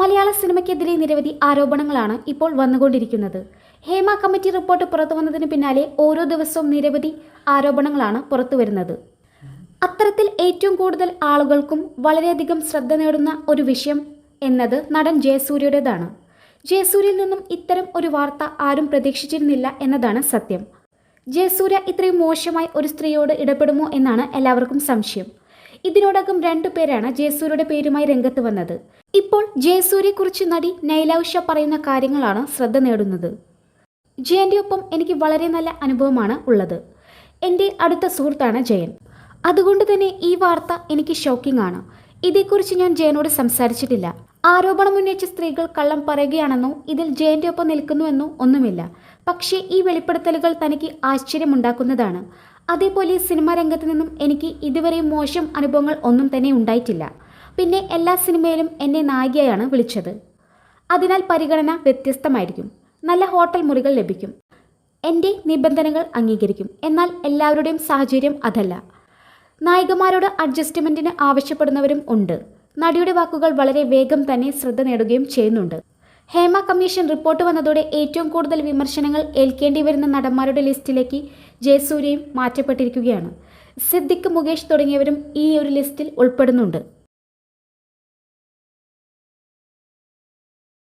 മലയാള സിനിമയ്ക്കെതിരെ നിരവധി ആരോപണങ്ങളാണ് ഇപ്പോൾ വന്നുകൊണ്ടിരിക്കുന്നത്. ഹേമ കമ്മിറ്റി റിപ്പോർട്ട് പുറത്തു വന്നതിന് പിന്നാലെ ഓരോ ദിവസവും നിരവധി ആരോപണങ്ങളാണ് പുറത്തു വരുന്നത് അത്തരത്തിൽ ഏറ്റവും കൂടുതൽ ആളുകൾക്കും വളരെയധികം ശ്രദ്ധ നേടുന്ന ഒരു വിഷയം എന്നത് നടൻ ജയസൂര്യയുടേതാണ്. ജയസൂര്യയിൽ നിന്നും ഇത്തരം ഒരു വാർത്ത ആരും പ്രതീക്ഷിച്ചിരുന്നില്ല എന്നതാണ് സത്യം. ജയസൂര്യ ഇത്രയും മോശമായി ഒരു സ്ത്രീയോട് ഇടപെടുമോ എന്നാണ് എല്ലാവർക്കും സംശയം. ഇതിനോടകം രണ്ടു പേരാണ് ജയസൂര്യയുടെ പേരുമായി രംഗത്ത് വന്നത്. ഇപ്പോൾ ജയസൂര്യയെക്കുറിച്ച് നടി നൈലൌഷ പറയുന്ന കാര്യങ്ങളാണ് ശ്രദ്ധ നേടുന്നത്. ജയന്റെ ഒപ്പം എനിക്ക് വളരെ നല്ല അനുഭവമാണ് ഉള്ളത്. എന്റെ അടുത്ത സുഹൃത്താണ് ജയൻ. അതുകൊണ്ട് തന്നെ ഈ വാർത്ത എനിക്ക് ഷോക്കിംഗ് ആണ്. ഇതേക്കുറിച്ച് ഞാൻ ജയനോട് സംസാരിച്ചിട്ടില്ല. ആരോപണം ഉന്നയിച്ച സ്ത്രീകൾ കള്ളം പറയുകയാണെന്നോ ഇതിൽ ജയന്റെ ഒപ്പം നിൽക്കുന്നുവെന്നോ ഒന്നുമില്ല. പക്ഷേ ഈ വെളിപ്പെടുത്തലുകൾ തനിക്ക് ആശ്ചര്യമുണ്ടാക്കുന്നതാണ്. അതേപോലെ സിനിമാ രംഗത്ത് നിന്നും എനിക്ക് ഇതുവരെ മോശം അനുഭവങ്ങൾ ഒന്നും തന്നെ ഉണ്ടായിട്ടില്ല. പിന്നെ എല്ലാ സിനിമയിലും എന്നെ നായികയാണ് വിളിച്ചത്. അതിനാൽ പരിഗണന വ്യത്യസ്തമായിരിക്കും. നല്ല ഹോട്ടൽ മുറികൾ ലഭിക്കും. എന്റെ നിബന്ധനകൾ അംഗീകരിക്കും. എന്നാൽ എല്ലാവരുടെയും സാഹചര്യം അതല്ല. നായികമാരോട് അഡ്ജസ്റ്റ്മെന്റിന് ആവശ്യപ്പെടുന്നവരും ഉണ്ട്. നടിയുടെ വാക്കുകൾ വളരെ വേഗം തന്നെ ശ്രദ്ധ നേടുകയും ചെയ്യുന്നുണ്ട്. ഹേമ കമ്മീഷൻ റിപ്പോർട്ട് വന്നതോടെ ഏറ്റവും കൂടുതൽ വിമർശനങ്ങൾ ഏൽക്കേണ്ടി വരുന്ന നടന്മാരുടെ ലിസ്റ്റിലേക്ക് ജയസൂര്യയും മാറ്റപ്പെട്ടിരിക്കുകയാണ്. സിദ്ദിഖ് മുകേഷ് തുടങ്ങിയവരും ഈ ഒരു ലിസ്റ്റിൽ ഉൾപ്പെടുന്നുണ്ട്.